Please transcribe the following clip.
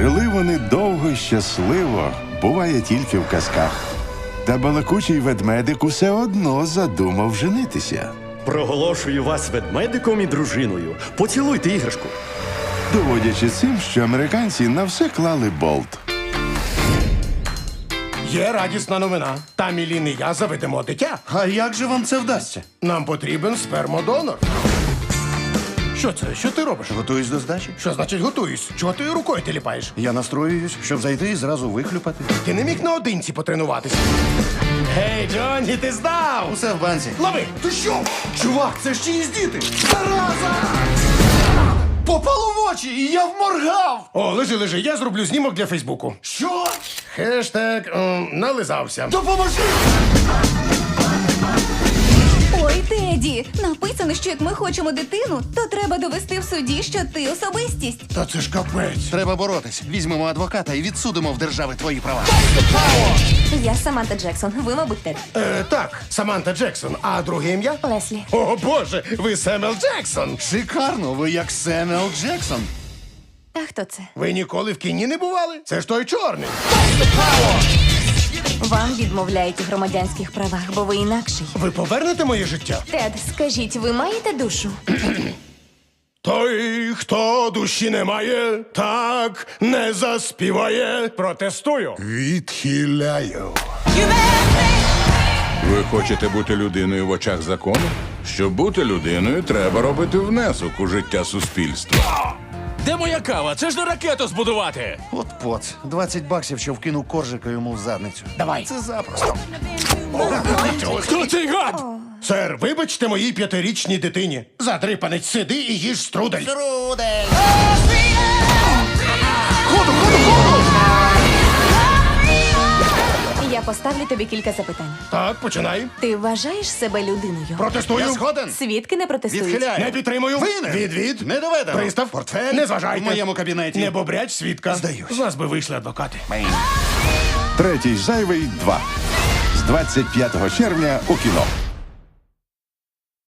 Жили вони довго й щасливо, буває тільки в казках. Та балакучий ведмедик усе одно задумав женитися, Проголошую вас ведмедиком і дружиною. Поцілуйте іграшку. доводячи цим, що американці на все клали болт. Є радісна новина. Та Мілін і я заведемо дитя. А як же вам це вдасться? Нам потрібен спермодонор. Що це? Що ти робиш? Готуюсь до здачі. Що значить готуюсь? Чого ти рукою тіліпаєш? Я настроююсь, щоб зайти і зразу вихлюпати. Ти не міг наодинці потренуватися. Гей, Джонні, ти здав! Усе в банці. Лови! Ти що? Чувак, це ж чиїсь діти! Зараза! Попало в очі, і я вморгав! О, лежи, лежи, я зроблю знімок для Фейсбуку. Що? Хештег ем, нализався. Допоможи! Ой, Теді, написано, що як ми хочемо дитину, то треба довести в суді, що ти особистість. Та це ж капець. Треба боротись. Візьмемо адвоката і відсудимо в держави твої права. Я Саманта Джексон. Ви, мабуть, Тед. Е, так, Саманта Джексон, а друге ім'я? Леслі. О боже, ви Семел Джексон. Шикарно, ви як Семюел Джексон. А хто це? Ви ніколи в кіні не бували? Це ж той чорний. Вам відмовляють у громадянських правах, бо ви інакший. Ви повернете моє життя? Тед, скажіть, ви маєте душу? Той, хто душі не має, так не заспіває. Протестую. Відхиляю. Ви хочете бути людиною в очах закону? Щоб бути людиною, треба робити внесок у життя суспільства. Де моя кава? Це ж не ракету збудувати. От поц. 20 баксів, що вкинув коржика йому в задницю. Давай. Це запросто. Хто цей гад? Сер, вибачте моїй п'ятирічній дитині. Задрипанець, сиди і їж струдель. Я поставлю тобі кілька запитань. Так, починай. Ти вважаєш себе людиною? Протестую. Я згоден. Свідки не протестують. Відхиляю. Не підтримую. Винен. Відвід. Не доведено. Пристав. Портфель. Не зважайте. В моєму кабінеті. Не бобряч свідка. Здаюсь. З нас би вийшли адвокати. Третій зайвий 2. З 25 червня у кіно.